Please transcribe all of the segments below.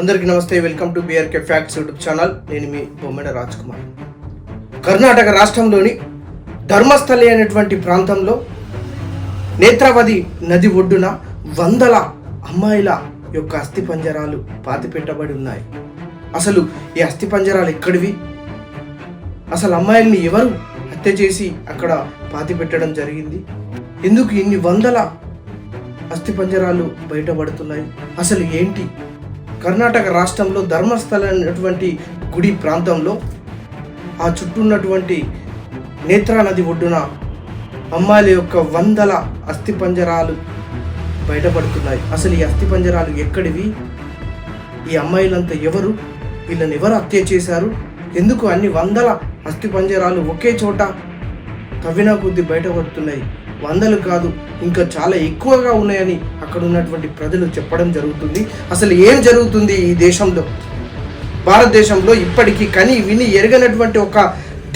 అందరికీ నమస్తే welcome to BRK Facts YouTube channel. నేను మీ బొమ్మెడ రాజ్ కుమార్ కర్ణాటక రాష్ట్రంలోని ధర్మస్థలి అనేటువంటి ప్రాంతంలో నేత్రావతి నది ఒడ్డున వందల అమ్మాయిల యొక్క అస్థి పంజరాలు పాతి పెట్టబడి ఉన్నాయి. అసలు ఈ అస్థి పంజరాలు ఎక్కడివి? అసలు అమ్మాయిల్ని ఎవరు హత్య చేసి అక్కడ పాతి పెట్టడం జరిగింది? ఎందుకు ఇన్ని వందల అస్థి పంజరాలు బయటపడుతున్నాయి? అసలు ఏంటి కర్ణాటక రాష్ట్రంలో ధర్మస్థల అనేటువంటి గుడి ప్రాంతంలో ఆ చుట్టూ ఉన్నటువంటి నేత్రా నది ఒడ్డున అమ్మాయిల యొక్క వందల అస్థిపంజరాలు బయటపడుతున్నాయి. అసలు ఈ అస్థిపంజరాలు ఎక్కడివి? ఈ అమ్మాయిలంతా ఎవరు? వీళ్ళని ఎవరు హత్య చేశారు? ఎందుకు అన్ని వందల అస్థిపంజరాలు ఒకే చోట తవ్వినా కొద్దీ బయటపడుతున్నాయి? వందలు కాదు ఇంకా చాలా ఎక్కువగా ఉన్నాయని అక్కడ ఉన్నటువంటి ప్రజలు చెప్పడం జరుగుతుంది. అసలు ఏం జరుగుతుంది ఈ దేశంలో? భారతదేశంలో ఇప్పటికీ కని విని ఎరగనటువంటి ఒక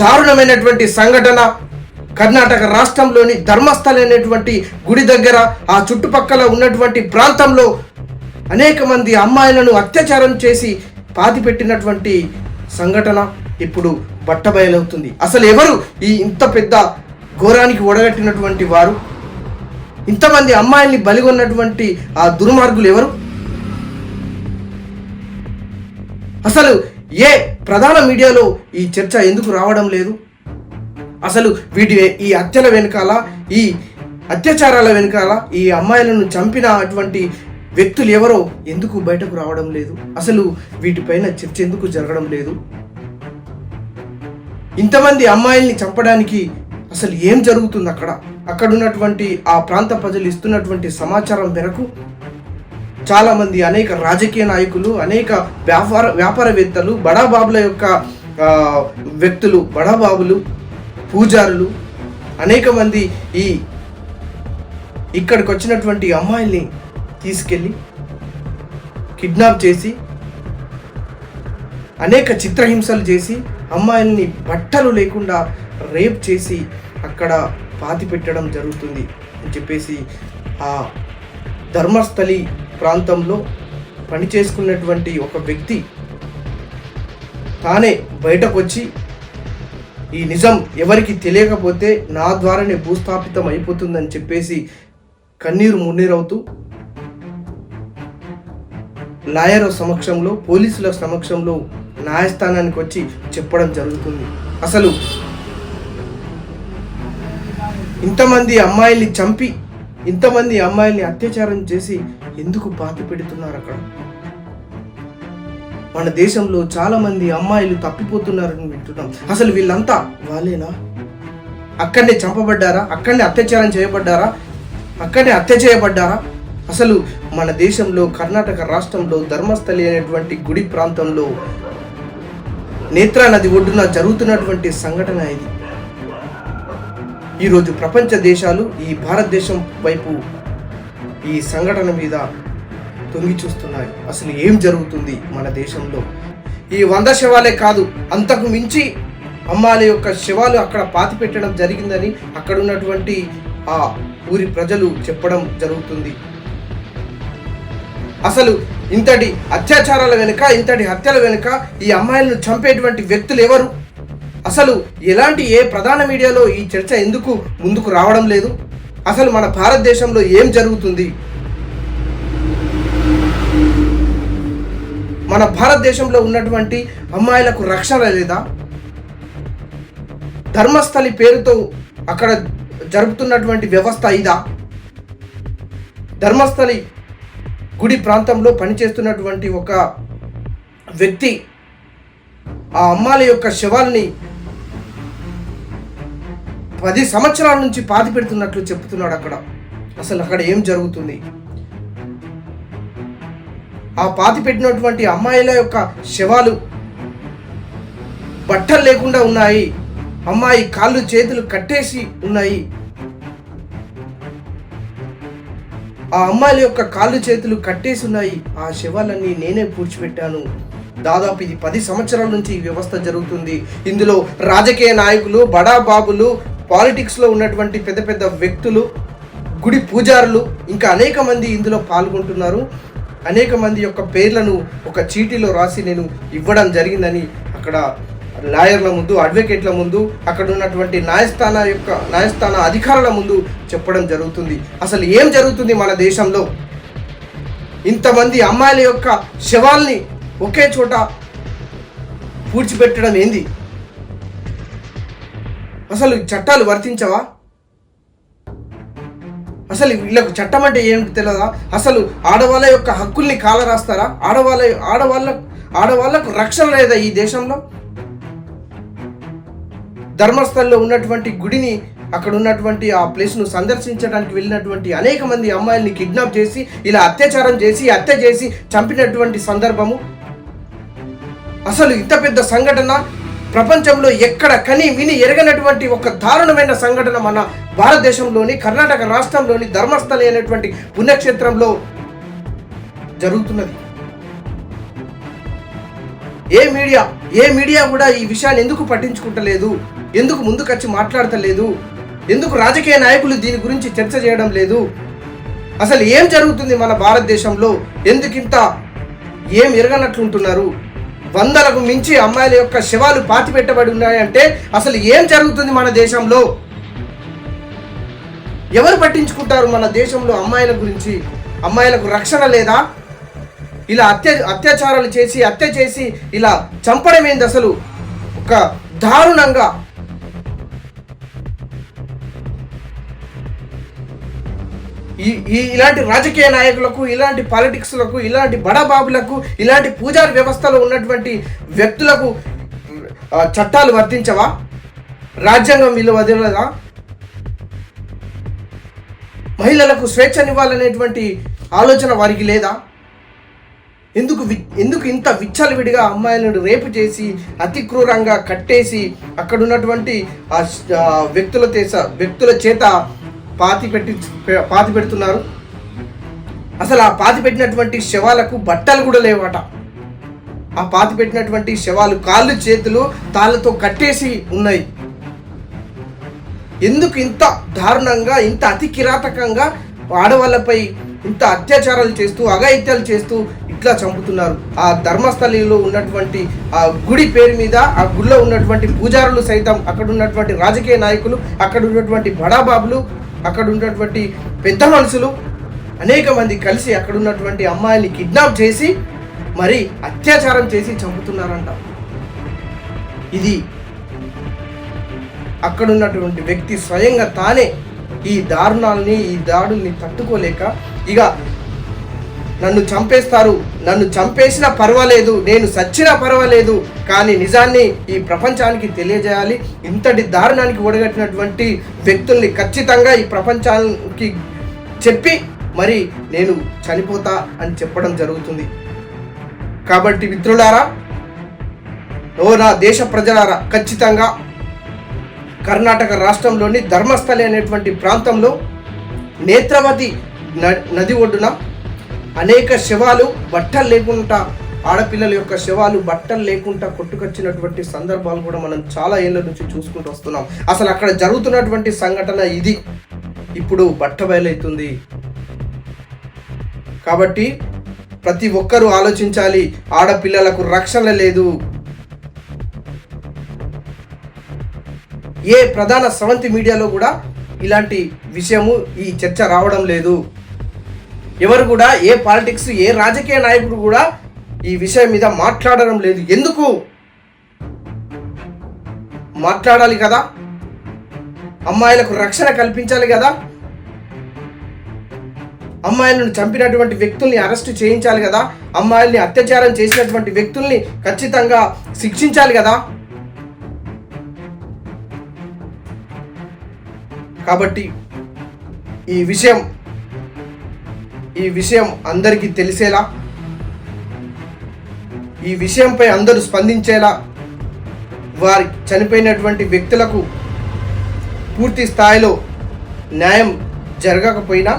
దారుణమైనటువంటి సంఘటన కర్ణాటక రాష్ట్రంలోని ధర్మస్థల అనేటువంటి గుడి దగ్గర ఆ చుట్టుపక్కల ఉన్నటువంటి ప్రాంతంలో అనేక మంది అమ్మాయిలను అత్యాచారం చేసి పాతి పెట్టినటువంటి సంఘటన ఇప్పుడు బట్టబయలవుతుంది. అసలు ఎవరు ఈ ఇంత పెద్ద ఘోరానికి ఒడగట్టినటువంటి వారు. ఇంతమంది అమ్మాయిల్ని బలిగొన్నటువంటి ఆ దుర్మార్గులు ఎవరు? అసలు ఏ ప్రధాన మీడియాలో ఈ చర్చ ఎందుకు రావడం లేదు? అసలు వీటి ఈ హత్యల వెనకాల ఈ అత్యాచారాల వెనకాల ఈ అమ్మాయిలను చంపిన అటువంటి వ్యక్తులు ఎవరో ఎందుకు బయటకు రావడం లేదు? అసలు వీటిపైన చర్చ ఎందుకు జరగడం లేదు? ఇంతమంది అమ్మాయిల్ని చంపడానికి అసలు ఏం జరుగుతుంది అక్కడ? అక్కడ ఉన్నటువంటి ఆ ప్రాంత ప్రజలు ఇస్తున్నటువంటి సమాచారం మేరకు చాలామంది అనేక రాజకీయ నాయకులు అనేక వ్యాపార వ్యాపారవేత్తలు బడాబాబుల యొక్క వ్యక్తులు బడాబాబులు పూజారులు అనేక మంది ఈ ఇక్కడికి వచ్చినటువంటి అమ్మాయిల్ని తీసుకెళ్ళి కిడ్నాప్ చేసి అనేక చిత్రహింసలు చేసి అమ్మాయిల్ని బట్టలు లేకుండా రేప్ చేసి అక్కడ పాతి పెట్టడం జరుగుతుంది అని చెప్పేసి ఆ ధర్మస్థలి ప్రాంతంలో పని చేసుకున్నటువంటి ఒక వ్యక్తి తానే బయటకు వచ్చి ఈ నిజం ఎవరికి తెలియకపోతే నా ద్వారానే భూస్థాపితం అయిపోతుందని చెప్పేసి కన్నీరు మున్నీరవుతూ లాయర్ సమక్షంలో పోలీసుల సమక్షంలో న్యాయస్థానానికి వచ్చి చెప్పడం జరుగుతుంది. అసలు ఇంతమంది అమ్మాయిల్ని చంపి ఇంతమంది అమ్మాయిల్ని అత్యాచారం చేసి ఎందుకు పాతి పెడుతున్నారు అక్కడ? మన దేశంలో చాలామంది అమ్మాయిలు తప్పిపోతున్నారని వింటున్నాం. అసలు వీళ్ళంతా వాళ్ళేనా? అక్కడనే చంపబడ్డారా? అక్కడనే అత్యాచారం చేయబడ్డారా? అక్కడనే హత్య చేయబడ్డారా? అసలు మన దేశంలో కర్ణాటక రాష్ట్రంలో ధర్మస్థలి అనేటువంటి గుడి ప్రాంతంలో నేత్రా నది ఒడ్డున జరుగుతున్నటువంటి సంఘటన ఇది. ఈరోజు ప్రపంచ దేశాలు ఈ భారతదేశం వైపు ఈ సంఘటన మీద తొంగి చూస్తున్నాయి. అసలు ఏం జరుగుతుంది మన దేశంలో? ఈ వంద శవాలే కాదు అంతకు మించి అమ్మాయిల యొక్క శవాలు అక్కడ పాతి పెట్టడం జరిగిందని అక్కడ ఉన్నటువంటి ఆ ఊరి ప్రజలు చెప్పడం జరుగుతుంది. అసలు ఇంతటి అత్యాచారాల వెనుక ఇంతటి హత్యల వెనుక ఈ అమ్మాయిలను చంపేటువంటి వ్యక్తులు ఎవరు? అసలు ఎలాంటి ఏ ప్రధాన మీడియాలో ఈ చర్చ ఎందుకు ముందుకు రావడం లేదు? అసలు మన భారతదేశంలో ఏం జరుగుతుంది? మన భారతదేశంలో ఉన్నటువంటి అమ్మాయిలకు రక్షణ లేదా? ధర్మస్థలి పేరుతో అక్కడ జరుపుతున్నటువంటి వ్యవస్థ ఇదా? ధర్మస్థలి గుడి ప్రాంతంలో పనిచేస్తున్నటువంటి ఒక వ్యక్తి ఆ అమ్మాయిల యొక్క శవాల్ని పది సంవత్సరాల నుంచి పాతి పెడుతున్నట్లు చెప్తున్నాడు అక్కడ. అసలు అక్కడ ఏం జరుగుతుంది? ఆ పాతి పెట్టినటువంటి అమ్మాయిల యొక్క శవాలు బట్టలు లేకుండా ఉన్నాయి. అమ్మాయి కాళ్ళు చేతులు కట్టేసి ఉన్నాయి. ఆ అమ్మాయిల యొక్క కాళ్ళు చేతులు కట్టేసి ఉన్నాయి. ఆ శవాలన్నీ నేనే పూడ్చిపెట్టాను. దాదాపు ఇది పది సంవత్సరాల నుంచి ఈ వ్యవస్థ జరుగుతుంది. ఇందులో రాజకీయ నాయకులు బడా బాబులు పాలిటిక్స్లో ఉన్నటువంటి పెద్ద పెద్ద వ్యక్తులు గుడి పూజారులు ఇంకా అనేక మంది ఇందులో పాల్గొంటున్నారు. అనేక మంది యొక్క పేర్లను ఒక చీటీలో రాసి నేను ఇవ్వడం జరిగిందని అక్కడ లాయర్ల ముందు అడ్వకేట్ల ముందు అక్కడ ఉన్నటువంటి న్యాయస్థాన యొక్క న్యాయస్థాన అధికారుల ముందు చెప్పడం జరుగుతుంది. అసలు ఏం జరుగుతుంది మన దేశంలో? ఇంతమంది అమ్మాయిల యొక్క శవాల్ని ఒకే చోట పూడ్చిపెట్టడం ఏంది? అసలు ఈ చట్టాలు వర్తించవా? అసలు వీళ్ళకు చట్టం అంటే ఏంటి తెలియదా అసలు ఆడవాళ్ళ యొక్క హక్కుల్ని కాలరాస్తారా? ఆడవాళ్ళ ఆడవాళ్ళ ఆడవాళ్ళకు రక్షణ లేదా ఈ దేశంలో? ధర్మస్థల్లో ఉన్నటువంటి గుడిని అక్కడ ఉన్నటువంటి ఆ ప్లేస్ను సందర్శించడానికి వెళ్ళినటువంటి అనేక మంది అమ్మాయిల్ని కిడ్నాప్ చేసి ఇలా అత్యాచారం చేసి హత్య చేసి చంపినటువంటి సందర్భము. అసలు ఇంత పెద్ద సంఘటన ప్రపంచంలో ఎక్కడ కని విని ఎరగనటువంటి ఒక దారుణమైన సంఘటన మన భారతదేశంలోని కర్ణాటక రాష్ట్రంలోని ధర్మస్థలి అనేటువంటి పుణ్యక్షేత్రంలో జరుగుతున్నది. ఏ మీడియా ఏ మీడియా కూడా ఈ విషయాన్ని ఎందుకు పట్టించుకుంటలేదు? ఎందుకు ముందుకొచ్చి మాట్లాడతలేదు? ఎందుకు రాజకీయ నాయకులు దీని గురించి చర్చ చేయడం లేదు? అసలు ఏం జరుగుతుంది మన భారతదేశంలో? ఎందుకింత ఏం ఎరగనట్లుంటున్నారు? వందలకు మించి అమ్మాయిల యొక్క శవాలు పాతి పెట్టబడి ఉన్నాయంటే అసలు ఏం జరుగుతుంది మన దేశంలో? ఎవరు పట్టించుకుంటారు మన దేశంలో అమ్మాయిల గురించి? అమ్మాయిలకు రక్షణ లేదా? ఇలా అత్య అత్యాచారాలు చేసి హత్య చేసి ఇలా చంపడం ఏంది అసలు? ఒక దారుణంగా ఈ ఇలాంటి రాజకీయ నాయకులకు ఇలాంటి పాలిటిక్స్లకు ఇలాంటి బడాబాబులకు ఇలాంటి పూజారి వ్యవస్థలో ఉన్నటువంటి వ్యక్తులకు చట్టాలు వర్తించవా? రాజ్యాంగం వీళ్ళు వదిలేదా మహిళలకు స్వేచ్ఛనివ్వాలనేటువంటి ఆలోచన వారికి లేదా? ఎందుకు వి- ఎందుకు ఇంత విచ్చలవిడిగా అమ్మాయిలను రేపు చేసి అతి క్రూరంగా కట్టేసి అక్కడ ఉన్నటువంటి ఆ వ్యక్తుల చేత వ్యక్తుల చేత పాతి పెట్టి పాతి పెడుతున్నారు. అసలు ఆ పాతి పెట్టినటువంటి శవాలకు బట్టలు కూడా లేవట. ఆ పాతి పెట్టినటువంటి శవాలు కాళ్ళు చేతులు తాళ్ళతో కట్టేసి ఉన్నాయి. ఎందుకు ఇంత దారుణంగా ఇంత అతి కిరాతకంగా ఆడవాళ్ళపై ఇంత అత్యాచారాలు చేస్తూ అఘాయిత్యాలు చేస్తూ ఇట్లా చంపుతున్నారు? ఆ ధర్మస్థలిలో ఉన్నటువంటి ఆ గుడి పేరు మీద ఆ గుడిలో ఉన్నటువంటి పూజారులు సైతం అక్కడ ఉన్నటువంటి రాజకీయ నాయకులు అక్కడ ఉన్నటువంటి బడాబాబులు అక్కడ ఉన్నటువంటి పెద్ద మనుషులు అనేక మంది కలిసి అక్కడ ఉన్నటువంటి అమ్మాయిని కిడ్నాప్ చేసి మరి అత్యాచారం చేసి చంపుతున్నారంట. ఇది అక్కడున్నటువంటి వ్యక్తి స్వయంగా తానే ఈ దారుణాలని ఈ దాడుల్ని తట్టుకోలేక ఇక నన్ను చంపేస్తారు. నన్ను చంపేసినా పర్వాలేదు నేను సచ్చినా పర్వాలేదు కానీ నిజాన్ని ఈ ప్రపంచానికి తెలియజేయాలి. ఇంతటి దారుణానికి ఒడగట్టినటువంటి వ్యక్తుల్ని ఖచ్చితంగా ఈ ప్రపంచానికి చెప్పి మరి నేను చనిపోతా అని చెప్పడం జరుగుతుంది. కాబట్టి మిత్రులారా ఓ నా దేశ ప్రజలారా ఖచ్చితంగా కర్ణాటక రాష్ట్రంలోని ధర్మస్థలి అనేటువంటి ప్రాంతంలో నేత్రవతి న- నది ఒడ్డున అనేక శవాలు బట్టలు లేకుండా ఆడపిల్లల యొక్క శవాలు బట్టలు లేకుండా కొట్టుకొచ్చినటువంటి సందర్భాలు కూడా మనం చాలా ఏళ్ళ నుంచి చూసుకుంటూ వస్తున్నాం. అసలు అక్కడ జరుగుతున్నటువంటి సంఘటన ఇది. ఇప్పుడు బట్ట బయలవుతుంది. కాబట్టి ప్రతి ఒక్కరూ ఆలోచించాలి ఆడపిల్లలకు రక్షణ లేదు. ఏ ప్రధాన స్రవంతి మీడియాలో కూడా ఇలాంటి విషయము ఈ చర్చ రావడం లేదు. ఎవరు కూడా ఏ పాలిటిక్స్ ఏ రాజకీయ నాయకుడు కూడా ఈ విషయం మీద మాట్లాడడం లేదు. ఎందుకు? మాట్లాడాలి కదా. అమ్మాయిలకు రక్షణ కల్పించాలి కదా. అమ్మాయిలను చంపినటువంటి వ్యక్తుల్ని అరెస్ట్ చేయించాలి కదా. అమ్మాయిల్ని అత్యాచారం చేసినటువంటి వ్యక్తుల్ని ఖచ్చితంగా శిక్షించాలి కదా. కాబట్టి ఈ విషయం ఈ విషయం అందరికీ తెలిసేలా ఈ విషయంపై అందరూ స్పందించేలా వారి చనిపోయినటువంటి వ్యక్తులకు పూర్తి స్థాయిలో న్యాయం జరగకపోయినా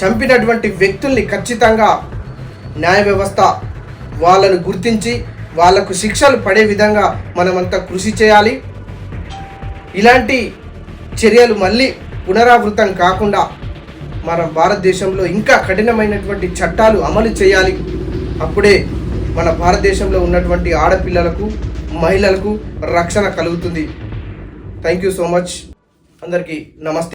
చంపినటువంటి వ్యక్తుల్ని ఖచ్చితంగా న్యాయ వ్యవస్థ వాళ్ళను గుర్తించి వాళ్ళకు శిక్షలు పడే విధంగా మనమంతా కృషి చేయాలి. ఇలాంటి చర్యలు మళ్ళీ పునరావృతం కాకుండా మన భారతదేశంలో ఇంకా కఠినమైనటువంటి చట్టాలు అమలు చేయాలి. అప్పుడే మన భారతదేశంలో ఉన్నటువంటి ఆడపిల్లలకు మహిళలకు రక్షణ కలుగుతుంది. థ్యాంక్ యూ సో మచ్ అందరికీ నమస్తే.